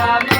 감사합니다.